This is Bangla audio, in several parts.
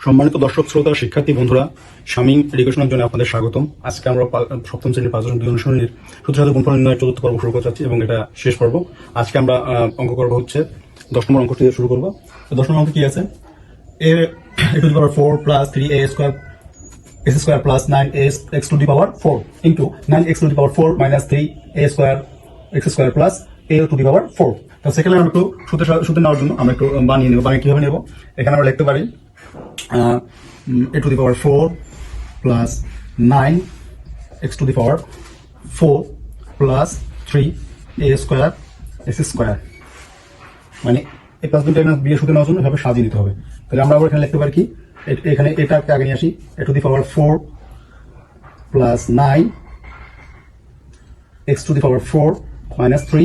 সম্মানিত দর্শক, শ্রোতা, শিক্ষার্থী, বন্ধুরা শামিং এডুকেশনের জন্য আপনাদের স্বাগতম। আজকে আমরা সপ্তম শ্রেণির পাঁচজন দুই অনুশীলনীর সূত্র সাথে গুণফল নির্ণয়ের চতুর্থ পর্ব শুরু করতে এবং এটা শেষ পর্ব। আজকে আমরা অঙ্ক করব হচ্ছে দশ নম্বর অঙ্কটি শুরু করব। দশ নম্বর অঙ্ক কি আছে? A to the power four plus three A square X square plus nine S X to the power four into nine X to the power four minus three A square, X square plus A to the power four. তো সেখানে আমরা একটু সূত্রে সূত্রে নেওয়ার জন্য আমরা একটু বানিয়ে নেব। বানিয়ে কীভাবে নেব? এখানে আমরা লিখতে পারি A to the power four plus nine X to the power four plus three a square X square মানে এই প্লাস দুটো বিয়ে সূত্রে নেওয়ার জন্য এভাবে সাজিয়ে নিতে হবে। তাহলে আমরা আবার এখানে লিখতে পারি কি? এ- এখানে এটাকে আগে নিয়ে আসি। A to the power four plus nine X to the power four minus three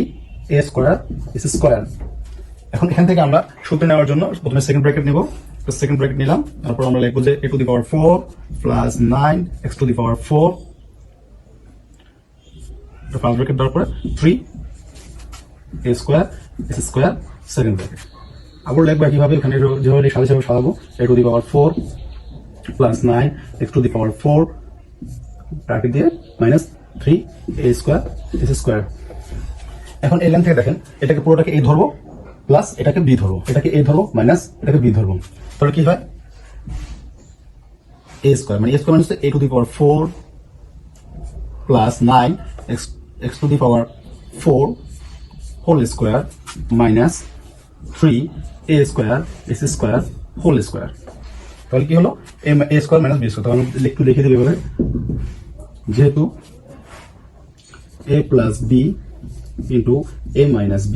A square S square এখন এখান থেকে আমরা সূত্র নেওয়ার জন্য প্রথমে সেকেন্ড ব্র্যাকেট নিব। সেকেন্ড ব্র্যাকেট নিলাম। তারপর আমরা লিখব যে A to the power four plus nine X to the power four first bracket দেওয়ার পরে three A square S square second bracket আবার লিখব একইভাবে এখানে যেভাবে সাথে সাথে সাজাবো। A to the power four plus nine X to the power four bracket দিয়ে minus three A square S square এখন এই লাইন থেকে দেখেন, এটাকে পুরোটাকে এ ধরবো প্লাস এটাকে বি ধরবো। এটাকে এ ধরবো মাইনাস এটাকে বি ধরবো। তাহলে কি হয়? এ স্কোয়ার মানে এ স্কোয়ার মানে A to the power four plus nine X X to the power four whole square minus three A square S square whole square তাহলে কি হলো? A A square minus B square তাহলে একটু লিখে দেবে এভাবে যেহেতু plus b into a minus b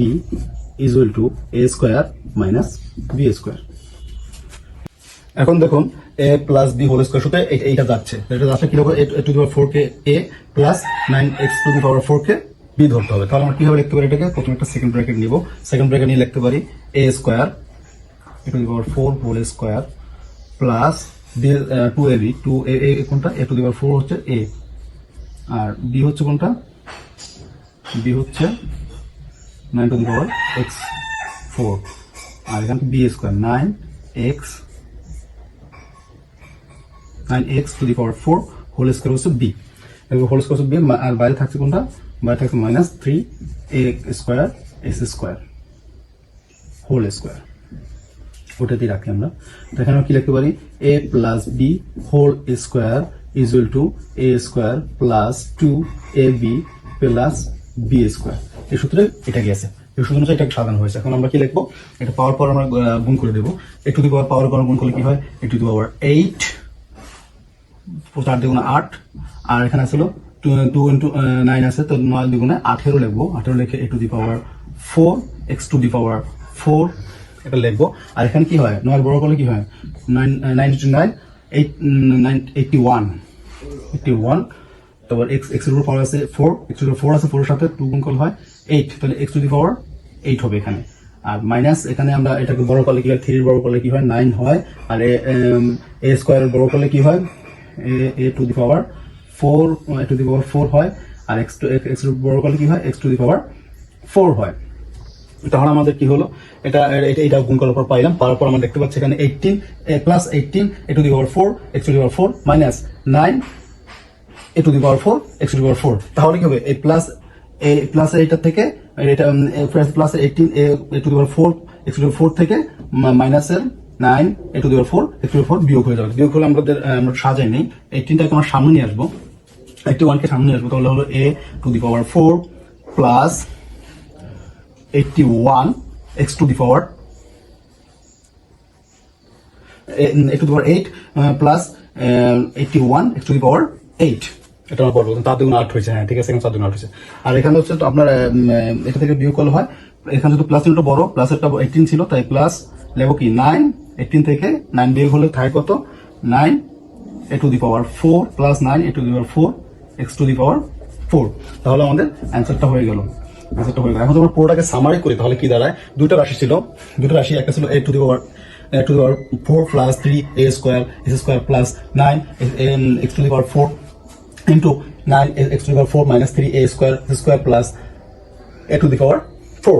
is equal to a square minus b square এখন দেখুন A plus B whole square এই- এইটা যাচ্ছে। এটা যাচ্ছে কি হবে A to the power four K A plus nine X to the power four K B ধরতে হবে। তাহলে আমরা কীভাবে লিখতে পারি এটাকে? প্রথমে একটা সেকেন্ড ব্র্যাকেট নিব। সেকেন্ড ব্র্যাকেট নিয়ে লিখতে পারি A square A to the power four whole square plus B two A B two A A কোনটা? এ টু দি পাওয়ার ফোর হচ্ছে এ আর বি হচ্ছে কোনটা? বি হচ্ছে nine to the power X four আর এখানে B square nine X nine X to the power four whole square হচ্ছে বি হোল স্কোয়ার হচ্ছে বি আর বাইরে থাকছে কোনটা বাইরে থাকছে minus three A square S square whole square ওটাতেই রাখি আমরা। তো এখানে কি লিখতে পারি? A plus B whole square equal to A square plus two A B plus B square এই সূত্রে এটা গেছে এই সূত্র অনুযায়ী এটাকে সাজানো হয়েছে। এখন আমরা কি লিখব? এটা পাওয়ার পর আমরা গুণ করে দেবো। এ টু দি পাওয়ার পাওয়ার গুণ করলে কি হয়? এ টু দি পাওয়ার এইট চার দ্বিগুণে আট, আর এখানে ছিল টু ইন্টু নাইন আছে, তো নয় দ্বিগুণে আঠেরো লিখব। আঠেরো লিখে A to the power four X to the power four এটা লিখব। আর এখানে কি হয়? নয় বড় করলে কি হয়? Nine nine two nine eight nine eighty one eighty one তারপর এক্স এক্স উপর পাওয়ার আছে ফোর এক্সের ফোর আছে ফোরের সাথে টু গুণ হয় এইট তাহলে X to the power eight হবে এখানে। আর মাইনাস এখানে আমরা এটাকে বড় করলে কি হয়? থ্রির বড় করলে কি হয়? নাইন হয়। আর এ স্কোয়ারের বড় করলে কি হয়? A to the power four to the power four হয়, আর এক্স টু এক্স বড় করলে কি হয়? X to the power four হয়। তাহলে আমাদের কি হলো? এটা এটা এটা গুণ করার পর পাইলাম, পাওয়ার আমরা দেখতে পাচ্ছি এখানে eighteen plus eighteen A to the power four X to the power four minus nine A to the power four X to the power four তাহলে কি হবে? এই প্লাস এ প্লাস এইটার থেকে, এটা plus eighteen A to the power four X to the four থেকে মাইনাসের nine A to the power four X to four বিয়োগ হয়ে যাবে। বিয়োগ হলে আমাদের আমরা সাজাই নেই। এইটিনটাকে আমরা সামনে নিয়ে আসব। এইটি ওয়ানকে সামনে নিয়ে আসব, তাহলে হলো a to the power four plus eighty one x to the power a to the power eight plus eighty one x to the power eight এটা আমরা বলব তার দুগুণ আট হয়েছে হ্যাঁ ঠিক আছে চার দুগুণ আট হয়েছে। আর এখানে হচ্ছে আপনার এটা থেকে বিয়োগ করলে হয়, এখানে যেহেতু প্লাস বড় প্লাসেরটা এইটিন ছিল, তাই প্লাস লেবো কি? নাইন এইটিন থেকে নাইন বিয়োগ হলে থাকে কত? Nine a to the power four plus nine a to the power four x to the power four তাহলে আমাদের অ্যান্সারটা হয়ে গেল। অ্যান্সারটা হয়ে গেল। এখন আমরা পুরোটাকে সামারি করি, তাহলে কি দাঁড়ায়? দুটো রাশি ছিল। দুটো রাশি একটা ছিল a to the power a to the power four plus three a square s square plus nine x to the power four into nine x to the power four minus three a square square plus a to the power four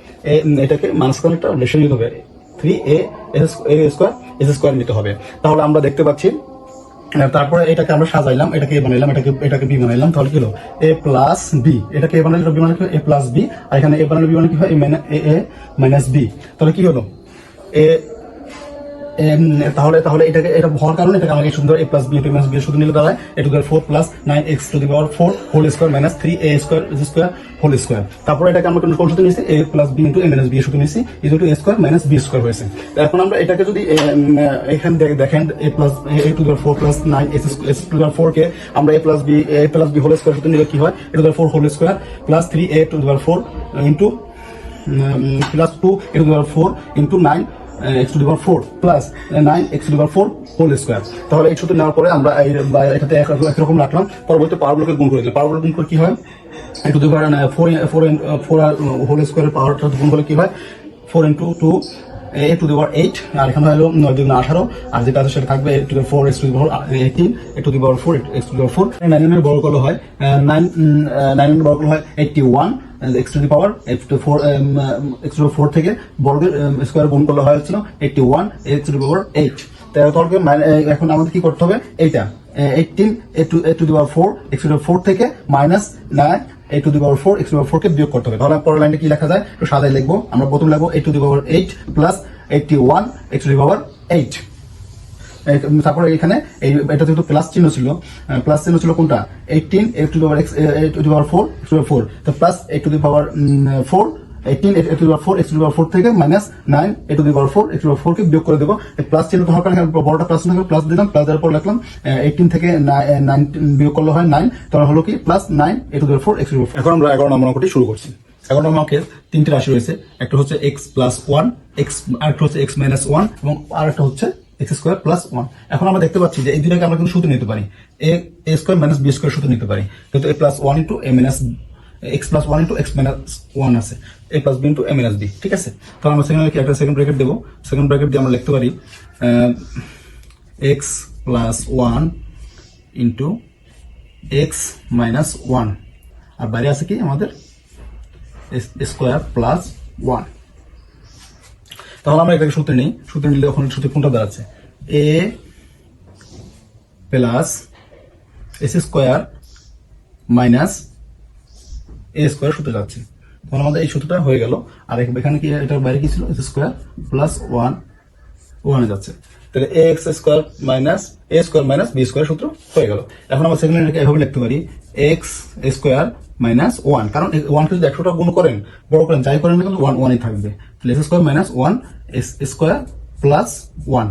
এটাকে মাঝখানে একটা রেশন নিতে হবে। Three a s square s square নিতে হবে। তাহলে আমরা দেখতে পাচ্ছি তারপরে এটাকে আমরা সাজাইলাম, এটাকে এ বানাইলাম, এটাকে এটাকে বি বানাইলাম। তাহলে কি হলো? এ প্লাস বি এটাকে এ বানাইলে বি মানে কি এ প্লাস বি আর এখানে এ বানাইলে বি মানে কি হয়? এ মাইনাস বি তাহলে কি হলো? এ তাহলে তাহলে এটাকে, এটা হওয়ার কারণে এটাকে আমাকে সুন্দর a plus b to minus b শুধু নিলে দাঁড়ায়। A to four plus nine x to the power four whole square minus three a square square whole square তারপরে এটাকে আমরা কোন সূত্র নিয়েছি? A plus b into a minus b সূত্র নিয়েছি। Is to a square minus b square হয়েছে। এখন আমরা এটাকে যদি এখানে দেখেন a plus a to four plus nine s s to four কে আমরা a plus b a plus b whole square সূত্র নিলে কি হয়? A to four whole square plus three a to four into plus two a to four into nine x to power four plus nine x to power four whole square তাহলে এই সূত্র নেওয়ার পরে আমরা এই এটাতে এক একরকম রাখলাম। পরবর্তী পাওয়ারগুলোকে গুণ করে দিলাম। পাওয়ারগুলো গুণ করে কি হয়? একটু the power four four four whole স্কোয়ারের পাওয়ারটা গুণ করলে কি হয়? Four into two a to the power eight আর এখানে হলো নয় দুগুণ আঠারো। আর যেটা আছে সেটা থাকবে a to four x to the power eighteen a to the power four x to the power four নাইনের বর্গগুলো হয় নাইন নাইনের বর্গগুলো হয় eighty one x to the power x to four x to four থেকে বর্গের স্কোয়ার গুণ করলে হয়েছিল eighty one x to the power eight তাহলে মানে, এখন আমাদের কি করতে হবে? এইটা eighteen a to a to the power four x to the four থেকে minus nine a to the power four x to power four কে বিয়োগ করতে হবে। তাহলে পরের লাইনটা কি লেখা যায়? একটু সাদায় লিখব। আমরা প্রথম লিখব a to the power eight plus eighty one x to the power eight তারপরে এখানে এই এটা যেহেতু প্লাস চিহ্ন ছিল প্লাস চিহ্ন ছিল কোনটা eighteen a to power x a to power four to four তো plus a to the power four eighteen a to power four x to power four থেকে minus nine a to the power four x to power four কে বিয়োগ করে দেবো প্লাস চিহ্ন হওয়ার কারণে বড়টা প্লাস না প্লাস দিলাম প্লাস দেওয়ার পর লিখলাম এইটিন থেকে নাইন বিয়োগ করলে হয় নাইন তাহলে হলো কি plus nine a to power four x to the এখন আমরা এগারো নম্বর অঙ্কটি শুরু করছি এগারো নম্বর অঙ্কের তিনটে রাশি রয়েছে একটা হচ্ছে এক্স প্লাস ওয়ান এক্স আরেকটা হচ্ছে এক্স মাইনাস ওয়ান এবং আরেকটা হচ্ছে এক্স স্কোয়ার প্লাস ওয়ান এখন আমরা দেখতে পাচ্ছি যে এই দুটাকে আমরা কিন্তু সূত্র নিতে পারি। A a square minus b square সূত্র নিতে পারি। কিন্তু a plus one into a minus x plus one into x minus one আছে। A plus b into a minus b ঠিক আছে? তাহলে আমরা সেখানে একটা সেকেন্ড ব্র্যাকেট দেবো? সেকেন্ড ব্র্যাকেট দিয়ে আমরা লিখতে পারি x plus one into x minus one আর বাইরে আছে কি? আমাদের স্কোয়ার প্লাস ওয়ান তাহলে আমরা এটাকে সূত্রে নিই। সূত্রে নিলে ওখানে সূত্রে কোনটা দাঁড়াচ্ছে? A plus s square minus a square সূত্রে যাচ্ছে। তখন আমাদের এই সূত্রটা হয়ে গেল। আর এখানে কি এটার বাইরে কি ছিল? এস স্কোয়ার প্লাস ওয়ান ওয়ানে যাচ্ছে। তাহলে a x square minus a square minus b square সূত্র হয়ে গেল। এখন আমরা সেকেন্ড এটাকে এভাবে লিখতে পারি। এক্স স্কোয়ার মাইনাস ওয়ান কারণ ওয়ানকে যদি একশোটা গুণ করেন, বড় করেন, যাই করেন না ওয়ান ওয়ানই থাকবে। X square minus one s square plus one.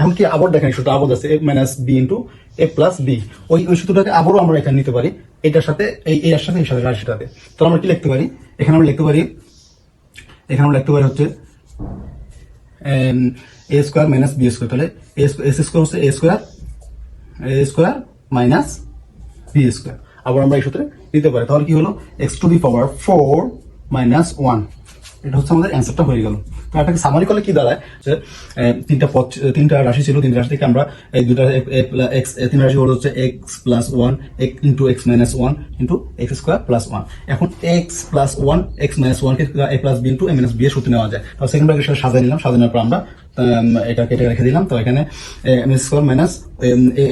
এখন কি আবার দেখেন সূত্র আবার আছে a minus b into a plus b. ওই ওই সূত্রটাকে আবারও আমরা এখানে নিতে পারি। এটার সাথে, এই, এর সাথে, এই সাথে রাশিটাতে তাহলে আমরা কি লিখতে পারি? এখানে আমরা লিখতে পারি, এখানে আমরা লিখতে পারি হচ্ছে a square minus b square. তাহলে এস স্কোয়ার হচ্ছে a square a square minus b square. আবার আমরা এই সূত্রে নিতে পারি। তাহলে কি হলো? X to the power four minus one. এটা হচ্ছে আমাদের অ্যান্সারটা হয়ে গেল। তো এটাকে সামারি করলে কি দাঁড়ায়? যে তিনটা পথ তিনটা রাশি ছিল, তিনটা রাশি থেকে আমরা এই দুটা এক্স তিন রাশি হলো হচ্ছে x plus one into x minus one into x square plus one এখন x plus one x minus ওয়ানকে a plus b into a minus b সূত্রে নেওয়া যায়। তাহলে সেকেন্ড সাথে নিলাম, সাজানোর পর আমরা এটা কেটে রেখে দিলাম। তো এখানে m square minus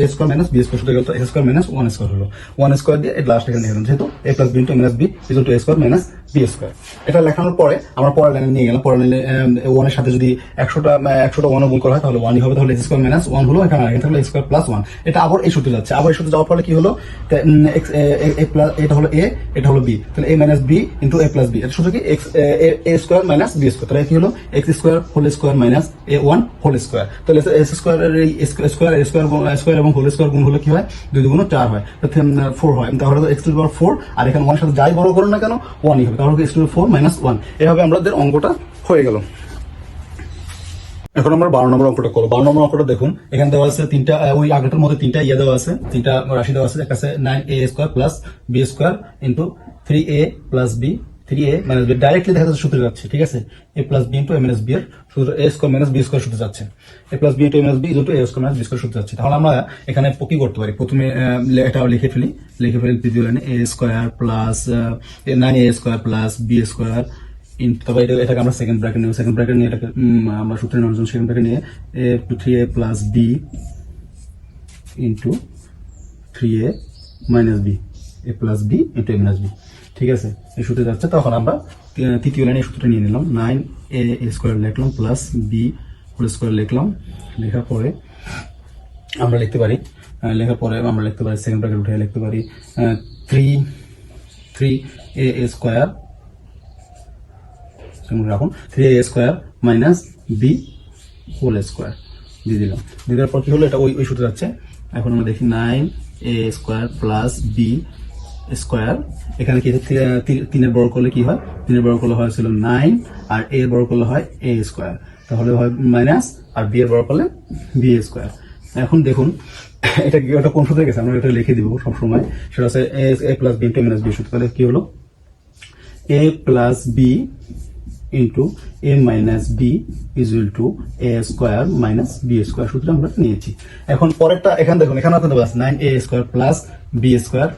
a square minus b square সূত্রে গেল তো a square minus one square হলো। ওয়ান স্কোয়ার দিয়ে লাস্ট এখানে লিখলাম যেহেতু a plus b into minus b is to a square minus b square এটা লেখানোর পরে আমরা পরের লাইনে নিয়ে গেলাম। পরের লাইনে ওয়ানের সাথে যদি একশোটা একশোটা ওয়ান গুণ করা হয় তাহলে ওয়ানই হবে তাহলে এক্স স্কোয়ার মাইনাস ওয়ান হলো এখানে এখানে থাকলে স্কোয়ার প্লাস ওয়ান এটা আবার এই সূত্রে যাচ্ছে। আবার এই সূত্রে যাওয়ার ফলে কি হলো? এ, এ, এ এটা হলো এ এটা হলো বি তাহলে a minus b into a plus b এটা সূত্র কি? X a square minus b square তাহলে কি হলো? X square whole square minus a one whole square তাহলে s square square square square এবং হোল স্কোয়ার গুণ হলে কি হয়? দুই দুগুণ চার হয়। ফোর হয়। তাহলে এক্স টু পাওয়ার ফোর আর এখানে ওয়ানের সাথে যাই বড় করো না কেন ওয়ানই হবে। তাহলে এক্স ফোর মাইনাস ওয়ান এভাবে আমাদের অঙ্কটা হয়ে গেল। এখন আমরা বারো নম্বর অঙ্কটা করব। বারো নম্বর অঙ্কটা দেখুন। এখানে দেওয়া আছে তিনটা ওই আগেটার মধ্যে তিনটা ইয়ে দেওয়া আছে। তিনটা রাশি দেওয়া আছে। একটা আছে nine a square plus b square into three a plus b three a minus b directly দেখা যাচ্ছে সূত্রে যাচ্ছে, ঠিক আছে? A plus b into a minus b এর সূত্র a square minus b square সূত্রে যাচ্ছে। A plus b into a minus b into a square minus b square সূত্রে যাচ্ছে। তাহলে আমরা এখানে কি করতে পারি? প্রথমে এটা লিখে ফেলি। লিখে ফেলি তৃতীয় লাইনে a square plus nine a square plus b square তবে এটা এটাকে আমরা সেকেন্ড ব্র্যাকেট নেব। সেকেন্ড ব্র্যাকেট নিয়ে এটাকে আমরা সূত্রে নেওয়ার জন্য সেকেন্ড ব্র্যাকেট নিয়ে। A to three a plus b into three a minus b a plus b into a minus b ঠিক আছে এই সূত্রে যাচ্ছে, তখন আমরা তৃতীয় লাইনে সূত্রটা নিয়ে নিলাম নাইন এ স্কোয়ার লিখলাম প্লাস বি হোল স্কোয়ার লিখলাম, লেখার পরে আমরা লিখতে পারি লেখার পরে আমরা লিখতে পারি সেকেন্ড ব্র্যাকেট উঠে লিখতে পারি থ্রি থ্রি এ স্কোয়ার রাখুন three a square minus b whole square দিয়ে দিলাম, দিয়ে দেওয়ার পর কি হলো, এটা ওই ওই সূত্রে যাচ্ছে, এখন আমরা দেখি nine a square plus b square এখানে কি তিনের বড় করলে কি হয়? তিনের বড় করলে হয় ছিল নাইন আর এ এর বড় করলে হয় এ স্কোয়ার তাহলে হয় মাইনাস আর বি এর বড় করলে বি স্কোয়ার এখন দেখুন, এটা কি ওটা কোন সূত্রে গেছে? আমরা এটা লিখে দিব সবসময়। সেটা হচ্ছে a a plus b into minus b সূত্র। তাহলে কি হলো? A plus b into a minus b equal to a square minus b square সূত্র আমরা নিয়েছি। এখন পরেরটা, এখানে দেখুন, এখানে আপনাদের nine a square plus b square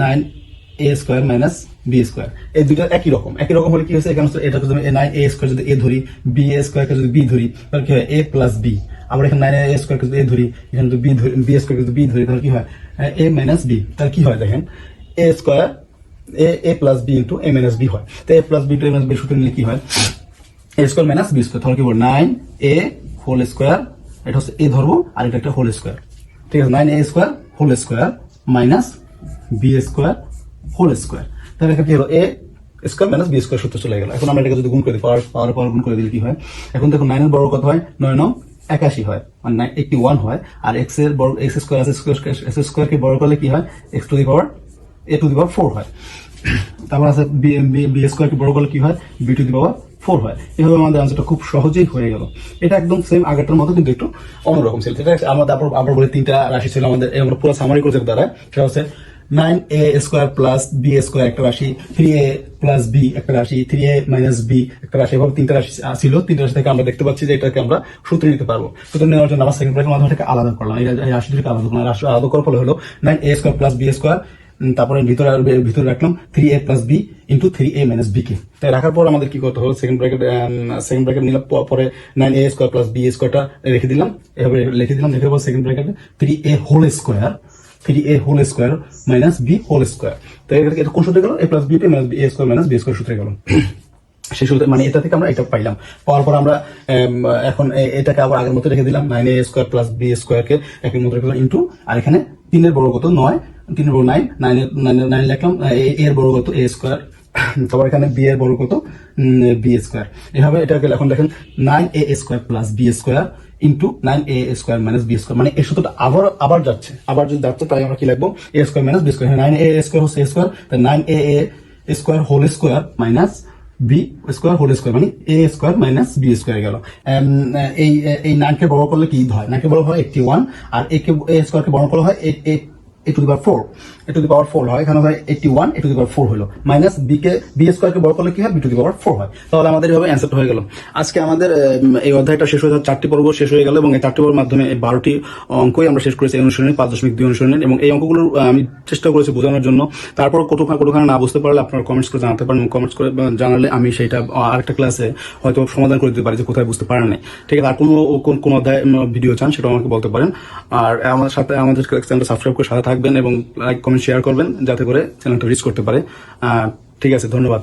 nine a square minus b square এই দুটো একই রকম। একই রকম হলে কি হচ্ছে এখানে হচ্ছে এটা যদি নাইন এ স্কোয়ার যদি এ ধরি বি এ স্কোয়ারকে যদি বি ধরি, তাহলে কি হয়? এ প্লাস বি আবার এখানে নাইন এ স্কোয়ারকে যদি এ ধরি, এখানে যদি বি ধরি বি স্কোয়ারকে যদি বি ধরি, তাহলে কি হয়? এ মাইনাস বি তাহলে কি হয় দেখেন? A square a a plus b into a minus b হয়। তো a plus b into a minus b সূত্র নিলে কি হয়? A square minus b square তাহলে কি বলব? নাইন এ হোল স্কোয়ার এটা হচ্ছে এ ধরবো আর এটা একটা হোল স্কোয়ার ঠিক আছে? Nine a square whole square minus b square whole square. তাহলে এখানে কি হলো? A square minus b square সূত্র চলে গেল। এখন আমরা এটাকে যদি গুণ করে দিই পাওয়ার পাওয়ার পাওয়ার গুণ করে দিলে কি হয়? এখন দেখো নাইনের বড় কত হয়? নয় একাশি হয় মানে ওয়ান হয়, আর এক্সের বড় এক্স স্কোয়ার এক্স স্কোয়ার বড় করলে কি হয়? X to the power a to the power four হয়। তারপর আছে বি বি বড় করলে কি হয়? B to the power four হয়। এভাবে আমাদের আনসারটা খুব সহজেই হয়ে গেল। এটা একদম সেম আগেরটার মতো, কিন্তু একটু অন্যরকম ছিল। আমাদের আবার বলে তিনটা রাশি ছিল আমাদের পুরো সামারি দ্বারা সেটা হচ্ছে nine a square plus b square একটা রাশি থ্রি এ প্লাস বি একটা রাশি থ্রি এ মাইনাস বি একটা রাশি, এভাবে তিনটা রাশি ছিল। তিনটা রাশি থেকে আমরা দেখতে পাচ্ছি যে এটাকে আমরা সূত্রে নিতে পারব। সূত্র নেওয়ার জন্য আমরা সেকেন্ড ব্রেকের মাধ্যমে আলাদা করলাম। এই রাশি দুটোকে আলাদা করলাম। রাশি আলাদা করার ফলে হলো nine a square plus b square তারপরে ভিতরে আর ভিতরে রাখলাম three a plus b into three a minus b কে। তাই রাখার পর আমাদের কি করতে হলো? সেকেন্ড ব্র্যাকেট সেকেন্ড ব্র্যাকেট নিলাম পরে nine a square plus b স্কোয়ারটা রেখে দিলাম। এভাবে লিখে দিলাম। লিখে পর সেকেন্ড ব্র্যাকেটে three a whole square three a whole square minus b whole square তো এটা কোন সূত্রে গেল? এ প্লাস বি তে minus b a square minus b square সূত্রে গেল। সেই সূত্রে মানে এটা থেকে আমরা এটা পাইলাম। পাওয়ার পর আমরা এখন এটাকে আবার আগের মতো রেখে দিলাম। Nine a square plus b square কে একের মতো রেখে দিলাম ইন্টু আর এখানে তিনের বড় কত? নয়। তিনের বড় নাইন নাইনের নাইন নাইন লিখলাম এর বড় কত? এ স্কোয়ার তারপর এখানে বি এর বড় কত? বি স্কোয়ার এভাবে এটাকে এখন দেখেন nine a square plus b square into nine a square minus b square মানে এই সূত্রটা আবার আবার যাচ্ছে। আবার যদি যাচ্ছে তাই আমরা কি লিখব? A square minus b square nine a square হচ্ছে এ স্কোয়ার তাই nine a a square whole square minus b square whole square মানে a square minus b square গেল। এই এই নাইনকে বড় করলে কি হয়? নাইনকে বড় হয় এইটটি ওয়ান আর এ কে এ স্কোয়ারকে বড় করলে হয় A to the power four A to the power four হয়। এখানে হয় eighty one A to the power four হলো। মাইনাস বি কে বি স্কোয়ারকে বড় করলে কি হয়? B to the power four হয়। তাহলে আমাদের এভাবে অ্যান্সারটা হয়ে গেল। আজকে আমাদের এই অধ্যায়টা শেষ হয়ে চারটি পর্ব শেষ হয়ে গেল এবং এই চারটি পর্বের মাধ্যমে এই বারোটি অঙ্কই আমরা শেষ করেছি এই অনুশীলনের পাঁচ দশমিক দুই অনুশীলনের এবং এই অঙ্কগুলো আমি চেষ্টা করেছি বোঝানোর জন্য। তারপর কোথাও কোথাও না বুঝতে পারলে আপনারা কমেন্টস করে জানাতে পারেন কমেন্টস করে জানালে আমি সেটা আরেকটা ক্লাসে হয়তো সমাধান করে দিতে পারি যে কোথায় বুঝতে পারেন ঠিক আছে, আর কোনো, কোন কোন অধ্যায় ভিডিও চান সেটা আমাকে বলতে পারেন। আর আমাদের সাথে, আমাদের চ্যানেলটা সাবস্ক্রাইব করে সাথে থাকবেন এবং লাইক কমেন্ট শেয়ার করবেন যাতে করে চ্যানেলটা রিচ করতে পারে। ঠিক আছে ধন্যবাদ।